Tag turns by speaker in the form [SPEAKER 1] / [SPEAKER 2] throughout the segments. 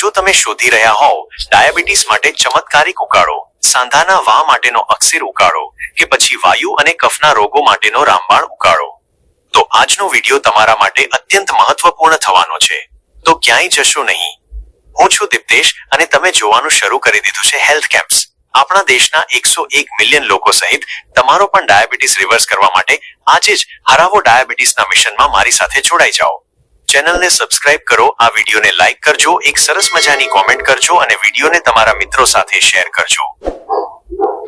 [SPEAKER 1] જો તમે શોધી રહ્યા હોવ, ડાયાબિટીસ માટે ચમત્કારિક ઉકાળો, સાંધાના વા માટેનો અક્ષીર ઉકાળો કે પછી વાયુ અને કફના રોગો માટેનો રામબાણ ઉકાળો. તો આજનો વીડિયો તમારા માટે અત્યંત મહત્વપૂર્ણ થવાનો છે. તો ક્યાંય જશો નહીં. હું છું દીપ્તેશ અને તમે જોવાનું શરૂ કરી દીધું છે હેલ્થ કેમ્પ્સ. આપણા દેશના એકસો એક મિલિયન લોકો સહિત તમારો પણ ડાયાબિટીસ રિવર્સ કરવા માટે આજે જ હરાવો ડાયાબિટીસના મિશનમાં મારી સાથે જોડાઈ જાઓ. ચેનલને સબસ્ક્રાઇબ કરો, આ વિડીયોને લાઇક કરજો, એક સરસ મજાની કોમેન્ટ કરજો અને વિડીયોને તમારા મિત્રો સાથે શેર કરજો.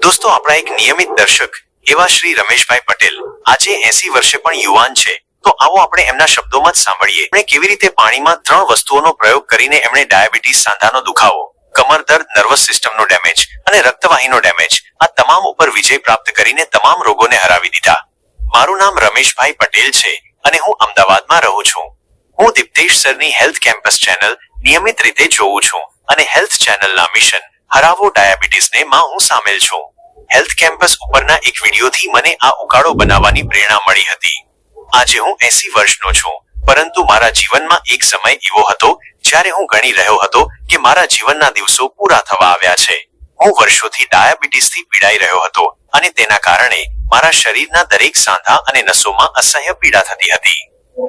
[SPEAKER 1] દોસ્તો, આપણા એક નિયમિત દર્શક એવા શ્રી રમેશભાઈ પટેલ આજે એસી વર્ષે પણ યુવાન છે. તો આવો આપણે એમના શબ્દોમાં જ સાંભળીએ. એમણે કેવી રીતે પાણીમાં ત્રણ વસ્તુઓનો પ્રયોગ કરીને એમણે ડાયાબિટીસ સાંધાનો દુખાવો, કમર દર્દ, નર્વસ સિસ્ટમનો ડેમેજ અને રક્તવાહીનો ડેમેજ, આ તમામ ઉપર વિજય પ્રાપ્ત કરીને તમામ રોગોને હરાવી દીધા. મારું નામ રમેશભાઈ પટેલ છે અને હું અમદાવાદમાં રહું છું. હું દિપ્તેશ સરની હેલ્થ કેમ્પસ ચેનલ નિયમિત રીતે જોઉં છું અને હેલ્થ ચેનલના મિશન હરાવો ડાયાબિટીસને માં હું સામેલ છું. હેલ્થ કેમ્પસ ઉપરના એક વિડીયોથી મને આ ઉકાળો બનાવવાની પ્રેરણા મળી હતી. આજે હું એસી વર્ષનો છું, પરંતુ મારા જીવનમાં એક સમય એવો હતો જ્યારે હું ગણી રહ્યો હતો કે મારા જીવનના દિવસો પૂરા થવા આવ્યા છે. હું વર્ષોથી ડાયાબિટીસથી પીડાઈ રહ્યો હતો અને તેના કારણે મારા શરીરના દરેક સાંધા અને નસોમાં અસહ્ય પીડા થતી હતી.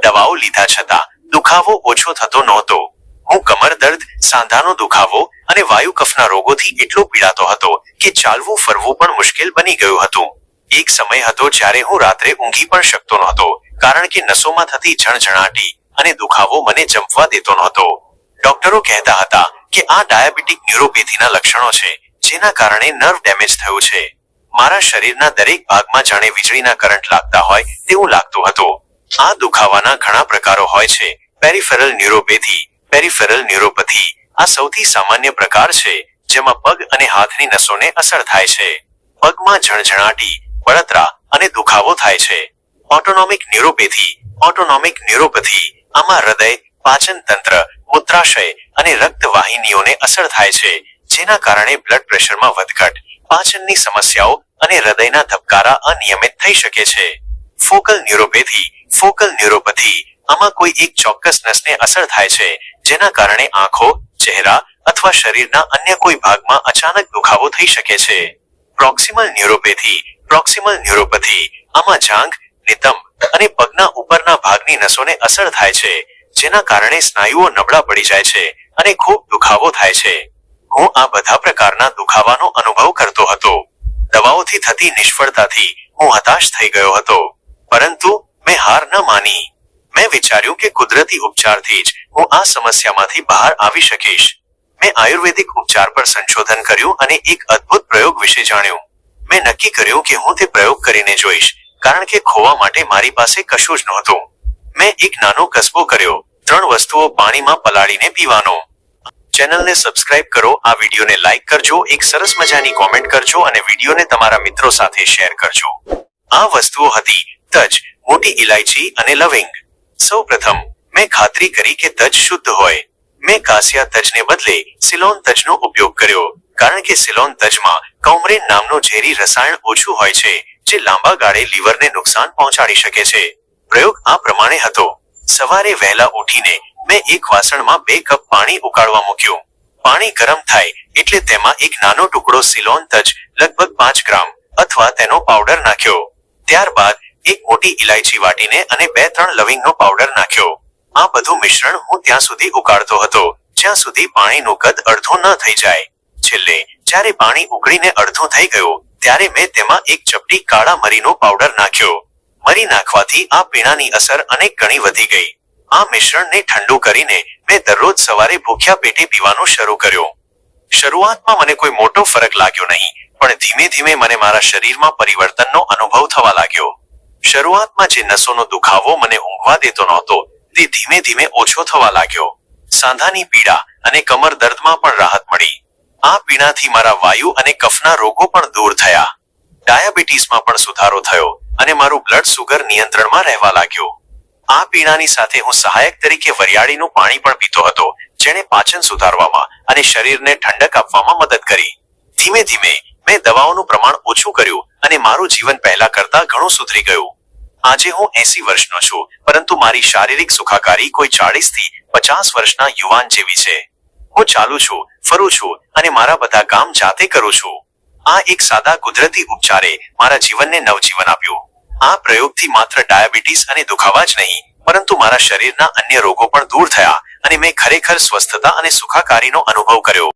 [SPEAKER 1] દવાઓ લીધા છતાં દુખાવો ઓછો થતો નહોતો. હું કમર દર્દ, સાંધાનો દુખાવો અને વાયુ કફના રોગોથી એટલો પીડાતો હતો કે ચાલવું ફરવું પણ મુશ્કેલ બની ગયું હતું. એક સમય હતો જ્યારે હું રાત્રે ઊંઘી પણ શકતો નહોતો, કારણ કે નસોમાં થતી ઝણઝણાટી અને દુખાવો મને જંપવા દેતો નહોતો. ડોક્ટરો કહેતા હતા કે આ ડાયાબિટીક ન્યુરોપેથીના લક્ષણો છે, જેના કારણે નર્વ ડેમેજ થયું છે. મારા શરીરના દરેક ભાગમાં જાણે વીજળીના કરંટ લાગતા હોય તેવું લાગતું હતું. આ દુખાવાના ઘણા પ્રકારો હોય છે પેરિફેરલ ન્યુરોપેથી, પેરિફેરલ ન્યુરોપથી. આ સૌથી સામાન્ય પ્રકાર છે, જેમાં પગ અને હાથની નસોને અસર થાય છે. પગમાં ઝણઝણાટી બળતરા અને દુખાવો થાય છે. ઓટોનોમિક ન્યુરોપેથી ઓટોનોમિક ન્યુરોપેથી આમાં હૃદય, પાચન તંત્ર, મૂત્રાશય અને રક્તવાહિનીઓને અસર થાય છે, જેના કારણે બ્લડ પ્રેશરમાં વધઘટ, પાચનની સમસ્યાઓ અને હૃદયના ધબકારા અનિયમિત થઈ શકે છે. ફોકલ ન્યુરોપેથી ફોકલ ન્યુરોપેથી આમાં કોઈ એક ચોક્કસ નસને અસર થાય છે, જેના કારણે આંખો, ચહેરા અથવા શરીરના અન્ય કોઈ ભાગમાં અચાનક દુખાવો થઈ શકે છે. પ્રોક્સિમલ ન્યુરોપેથી પ્રોક્સિમલ ન્યુરોપેથી આમાં જાંઘ, નિતંબ અને પગના ઉપરના ભાગની નસોને અસર થાય છે, જેના કારણે સ્નાયુઓ નબળા પડી જાય છે અને ખૂબ દુખાવો થાય છે. હું આ બધા પ્રકારના દુખાવાનો અનુભવ કરતો હતો. દવાઓથી થતી નિષ્ફળતાથી હું હતાશ થઈ ગયો હતો. પરંતુ મેં હાર ન માની. મેં વિચાર્યું કે કુદરતી ઉપચારથી જ હું આ સમસ્યામાંથી બહાર આવી શકીશ. મેં આયુર્વેદિક ઉપચાર પર સંશોધન કર્યું અને એક અદ્ભુત પ્રયોગ વિશે જાણ્યું. મેં નક્કી કર્યું કે હું તે પ્રયોગ કરીને જોઈશ, કારણ કે ખોવા માટે મારી પાસે કશું જ નહોતું. મેં એક નાનો કસબો કર્યો, ત્રણ વસ્તુઓ પાણીમાં પલાળીને પીવાનો. ચેનલને સબસ્ક્રાઇબ કરો, આ વિડીયોને લાઇક કરજો, એક સરસ મજાની કોમેન્ટ કરજો અને વિડીયોને તમારા મિત્રો સાથે શેર કરજો. આ વસ્તુઓ હતી તજ, મોટી ઇલાયચી અને લવિંગ. સૌપ્રથમ, મેં ખાતરી કરી કે તજ શુદ્ધ હોય. મેં કાસિયા તજને બદલે સિલોન તજનો ઉપયોગ કર્યો, કારણ કે સિલોન તજમાં કૌમરેન નામનો ઝેરી રસાયણ ઓછું હોય છે, જે લાંબા ગાળે લીવરને નુકસાન પહોંચાડી શકે છે. પ્રયોગ આ પ્રમાણે હતો. સવારે વહેલા ઉઠીને મેં એક વાસણમાં બે કપ પાણી ઉકાળવા મૂક્યું. પાણી ગરમ થાય એટલે તેમાં એક નાનો ટુકડો સિલોન તજ, લગભગ પાંચ ગ્રામ, અથવા તેનો પાવડર નાખ્યો. ત્યારબાદ એક મોટી ઇલાયચી વાટીને અને બે, ત્રણ લવિંગનો પાવડર નાખ્યો. આ બધું મિશ્રણ હું ત્યાં સુધી ઉકાળતો હતો, જ્યાં સુધી પાણીનું કદ અડધું ન થઈ જાય. છેલ્લે, જ્યારે પાણી ઉકળીને અડધું થઈ ગયું, ત્યારે મેં તેમાં એક ચપટી કાળા મરીનો પાવડર નાખ્યો. મરી નાખવાથી આ પીણાની અસર અનેક ગણી વધી ગઈ. આ મિશ્રણને ઠંડુ કરીને મેં દરરોજ સવારે ભૂખ્યા પેટે પીવાનું શરૂ કર્યું. શરૂઆતમાં મને કોઈ મોટો ફરક લાગ્યો નહીં, પણ ધીમે ધીમે મને મારા શરીરમાં પરિવર્તનનો અનુભવ થવા લાગ્યો. શરૂઆતમાં જે નસોનો દુખાવો મને ઊંઘવા દેતો નહોતો, તે ધીમે ધીમે ઓછો થવા લાગ્યો. સાંધાની પીડા અને કમર દર્દમાં પણ રાહત મળી. આ પીણાથી મારા વાયુ અને કફના રોગો પણ દૂર થયા. ડાયાબિટીસમાં પણ સુધારો થયો અને મારું બ્લડ સુગર નિયંત્રણમાં રહેવા લાગ્યો. આ પીણાની સાથે હું સહાયક તરીકે વરિયાળીનું પાણી પણ પીતો હતો, જેણે પાચન સુધારવામાં અને શરીરને ઠંડક આપવામાં મદદ કરી. ધીમે ધીમે મેં દવાઓનું પ્રમાણ ઓછું કર્યું અને મારું જીવન પહેલા કરતા ઘણું સુધરી ગયું. આજે હું એસી વર્ષનો છું, પરંતુ મારી શારીરિક સુખાકારી કોઈ ચાળીસથી પચાસ વર્ષના યુવાન જેવી છે. હું ચાલું છું, ફરું છું અને મારા બધા કામ જાતે કરું છું. આ એક સાદા કુદરતી ઉપચારે મારા જીવનને નવજીવન આપ્યું. આ પ્રયોગથી માત્ર ડાયાબિટીસ અને દુખાવા જ નહીં, પરંતુ મારા શરીરના અન્ય રોગો પણ દૂર થયા અને મેં ખરેખર સ્વસ્થતા અને સુખાકારીનો અનુભવ કર્યો.